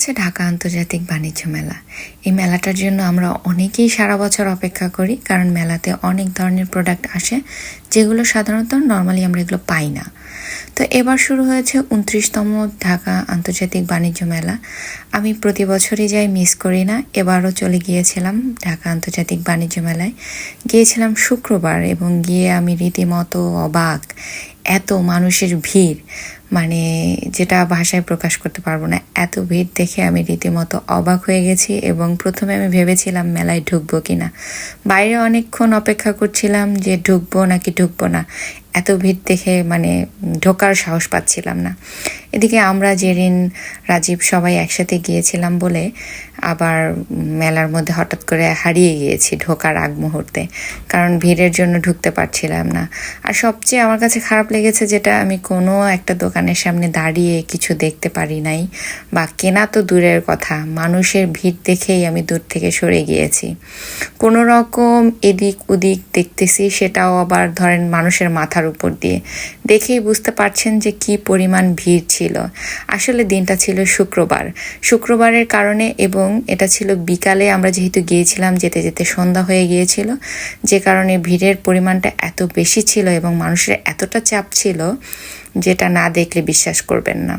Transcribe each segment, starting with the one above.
গেছে ঢাকা আন্তর্জাতিক বাণিজ্য মেলা। এই মেলাটার জন্য আমরা অনেকেই সারা বছর অপেক্ষা করি, কারণ মেলাতে অনেক ধরনের প্রোডাক্ট আসে। যেগুলো সাধারণত নর্মালি আমরা এগুলো পাই না। তো এবার শুরু হয়েছে উনত্রিশতম ঢাকা আন্তর্জাতিক বাণিজ্য মেলা। আমি প্রতি বছরই যাই মিস করি না। এবারও চলে গিয়েছিলাম ঢাকা আন্তর্জাতিক বাণিজ্য মেলায়। গিয়েছিলাম শুক্রবার এবং গিয়ে আমি রীতিমতো অবাক, এত মানুষের ভিড় মানে যেটা ভাষায় প্রকাশ করতে পারব না, এত ভিড় দেখে আমি রীতিমতো অবাক হয়ে গেছি এবং প্রথমে আমি ভেবেছিলাম মেলায় ঢুকবো কিনা। বাইরে অনেকক্ষণ অপেক্ষা করছিলাম যে ঢুকবো নাকি ঢুকবো না। এত ভিড় দেখে মানে ঢোকার সাহস পাচ্ছিলাম না। এদিকে আমরা, জেরিন, রাজীব সবাই একসাথে গিয়েছিলাম বলে আবার মেলার মধ্যে হঠাৎ করে হারিয়ে গিয়েছি ঢোকার আগ মুহূর্তে, কারণ ভিড়ের জন্য ঢুকতে পারছিলাম না। আর সবচেয়ে আমার কাছে খারাপ লেগেছে যেটা, আমি কোনো একটা দোকানের সামনে দাঁড়িয়ে কিছু দেখতে পারি নাই, বা কেনা তো দূরের কথা, মানুষের ভিড় দেখেই আমি দূর থেকে সরে গিয়েছি। কোনো রকম এদিক ওদিক দেখতেছি, সেটাও আবার ধরেন মানুষের মাথার উপর দিয়ে। দেখেই বুঝতে পারছেন যে কি পরিমাণ ভিড় ছিল। আসলে দিনটা ছিল শুক্রবার। শুক্রবারের কারণে এবং এটা ছিল বিকালে আমরা যেহেতু গিয়েছিলাম, যেতে যেতে সন্ধ্যা হয়ে গিয়েছিল, যে কারণে ভিড়ের পরিমাণটা এত বেশি ছিল এবং মানুষের এতটা চাপ ছিল যেটা না দেখলে বিশ্বাস করবেন না।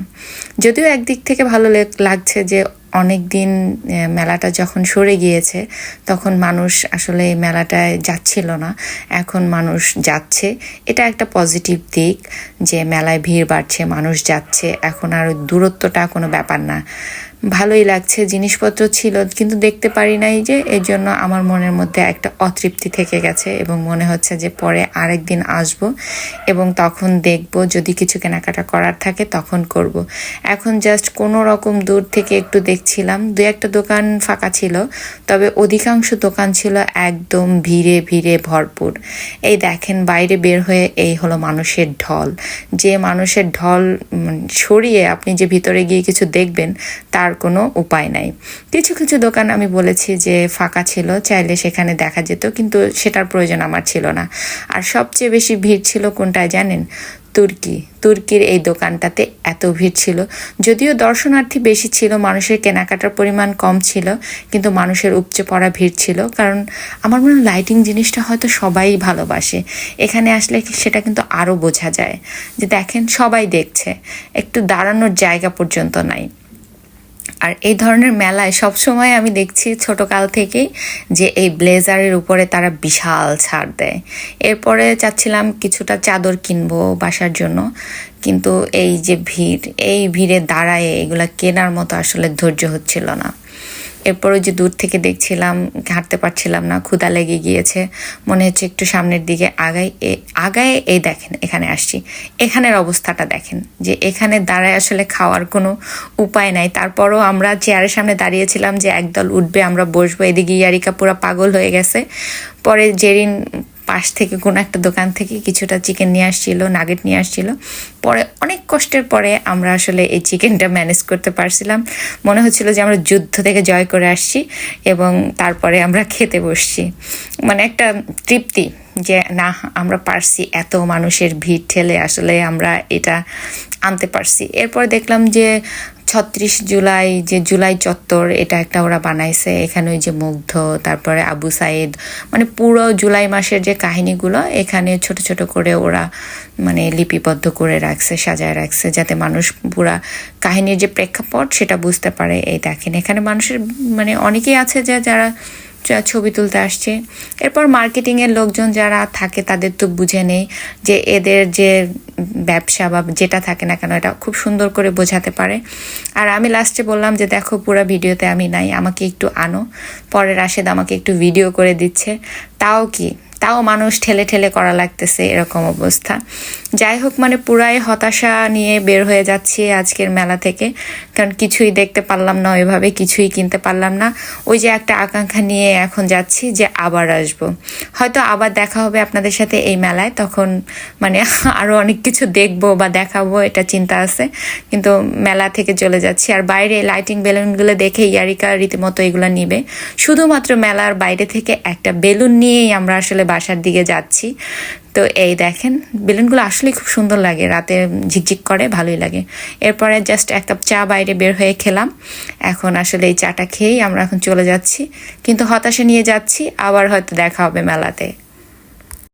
যদিও একদিক থেকে ভালো লাগছে যে অনেক দিন মেলাটা যখন সরে গিয়েছে, তখন মানুষ আসলে এই মেলাটায় যাচ্ছিল না। এখন মানুষ যাচ্ছে। এটা একটা পজিটিভ দিক যে মেলায় ভিড় বাড়ছে, মানুষ যাচ্ছে। এখন আর দূরত্বটা কোনো ব্যাপার না। ভালোই লাগছে, জিনিসপত্র ছিল, কিন্তু দেখতে পারি নাই যে এর জন্য আমার মনের মধ্যে একটা অতৃপ্তি থেকে গেছে এবং মনে হচ্ছে যে পরে আরেক দিন আসব এবং তখন দেখব যদি কিছু কেনাকাটা করার থাকে তখন করব। এখন জাস্ট কোনো রকম দূর থেকে একটু দেখছিলাম দু একটা দোকান ফাঁকা ছিল, তবে অধিকাংশ দোকান ছিল একদম ভিড়ে ভিড়ে ভরপুর এই দেখেন বাইরে বের হয়ে এই হলো মানুষের ঢল যে মানুষের ঢল সরিয়ে আপনি যে ভিতরে গিয়ে কিছু দেখবেন, তার আর কোনো উপায় নাই। কিছু কিছু দোকান আমি বলেছি যে ফাঁকা ছিল, চাইলে সেখানে দেখা যেত, কিন্তু সেটার প্রয়োজন আমার ছিল না। আর সবচেয়ে বেশি ভিড় ছিল কোনটায় জানেন? তুর্কি। তুর্কির এই দোকানটাতে এত ভিড় ছিল। যদিও দর্শনার্থী বেশি ছিল, মানুষের কেনাকাটার পরিমাণ কম ছিল, কিন্তু মানুষের উপচে পড়া ভিড় ছিল। কারণ আমার মনে হয় লাইটিং জিনিসটা হয়তো সবাই ভালোবাসে। এখানে আসলে সেটা কিন্তু আরও বোঝা যায়। যে দেখেন, সবাই দেখছে। একটু দাঁড়ানোর জায়গা পর্যন্ত নাই। আর এই ধরনের মেলায় সব সময় আমি দেখছি ছোটকাল থেকেই যে এই ব্লেজারের উপরে তারা বিশাল ছাড় দেয়। এরপরে চাচ্ছিলাম কিছুটা চাদর কিনবো বাসার জন্য। কিন্তু এই যে ভিড়, এই ভিড়ে দাঁড়ায় এগুলা কেনার মতো আসলে ধৈর্য হচ্ছিল না। এরপরে যে দূর থেকে দেখছিলাম, হাঁটতে পারছিলাম না ক্ষুদা লেগে গিয়েছে। মনে হচ্ছে একটু সামনের দিকে আগাই আগায়, এই দেখেন, এখানে আসছি। এখানের অবস্থাটা দেখেন, যে এখানে দাঁড়ায় আসলে খাওয়ার কোনো উপায় নাই। তারপরও আমরা চেয়ারের সামনে দাঁড়িয়েছিলাম যে একদল উঠবে, আমরা বসবো। এদিকে ইয়ারিকা পুরো পাগল হয়ে গেছে। পরে জেরিন পাশ থেকে কোনো একটা দোকান থেকে কিছুটা চিকেন নিয়ে আসছিল নাগেট নিয়ে আসছিল। পরে অনেক কষ্টের পরে আমরা আসলে এই চিকেনটা ম্যানেজ করতে পারছিলাম। মনে হচ্ছিল যে আমরা যুদ্ধ থেকে জয় করে আসছি এবং তারপরে আমরা খেতে বসছি। মানে একটা তৃপ্তি যে, না, আমরা পারছি, এত মানুষের ভিড় ঠেলে আসলে আমরা এটা আনতে পারছি। এরপর দেখলাম যে ছত্রিশ জুলাই যে জুলাই চত্বর, এটা একটা ওরা বানাইছে। এখানে ওই যে মুগ্ধ, তারপরে আবু সাইদ মানে পুরো জুলাই মাসের যে কাহিনীগুলো, এখানে ছোট ছোট করে ওরা মানে লিপিবদ্ধ করে রাখছে, সাজায় রাখছে, যাতে মানুষ পুরা কাহিনীর যে প্রেক্ষাপট, সেটা বুঝতে পারে। এই দেখেন, এখানে মানুষের মানে অনেকেই আছে যে যারা ছবি তুলতে আসছে। এরপর মার্কেটিংয়ের লোকজন যারা থাকে তাদের তো বুঝে নেই যে এদের যে ব্যবসা বা যেটা থাকে না কেন এটা খুব সুন্দর করে বোঝাতে পারে। আর আমি লাস্টে বললাম যে দেখো, পুরো ভিডিওতে আমি নাই, আমাকে একটু আনো। পরে রাশেদ আমাকে একটু ভিডিও করে দিচ্ছে। তাও কি? তাও মানুষ ঠেলে ঠেলে করা লাগতেছে এরকম অবস্থা। যাই হোক মানে পুরাই হতাশা নিয়ে বের হয়ে যাচ্ছি আজকের মেলা থেকে। কারণ কিছুই দেখতে পারলাম না, ওইভাবে কিছুই কিনতে পারলাম না। ওই যে একটা আকাঙ্ক্ষা নিয়ে এখন যাচ্ছি যে আবার আসব। হয়তো আবার দেখা হবে আপনাদের সাথে এই মেলায়, তখন মানে আরও অনেক কিছু দেখব বা দেখাবো, এটা চিন্তা আছে। কিন্তু মেলা থেকে চলে যাচ্ছি। আর বাইরে লাইটিং বেলুনগুলো দেখে ইয়ারিকা রীতিমতো এগুলো নিবে। শুধুমাত্র মেলার বাইরে থেকে একটা বেলুন নিয়েই আমরা আসলে বাসার দিকে যাচ্ছি। তো এই দেখেন, বেলুনগুলো আসলেই খুব সুন্দর লাগে, রাতে ঝিকঝিক করে, ভালোই লাগে। এরপরে জাস্ট এক কাপ চা বাইরে বের হয়ে খেলাম। এখন আসলে এই চাটা খেয়েই আমরা এখন চলে যাচ্ছি। কিন্তু হতাশা নিয়ে যাচ্ছি, আবার হয়তো দেখা হবে মেলাতে।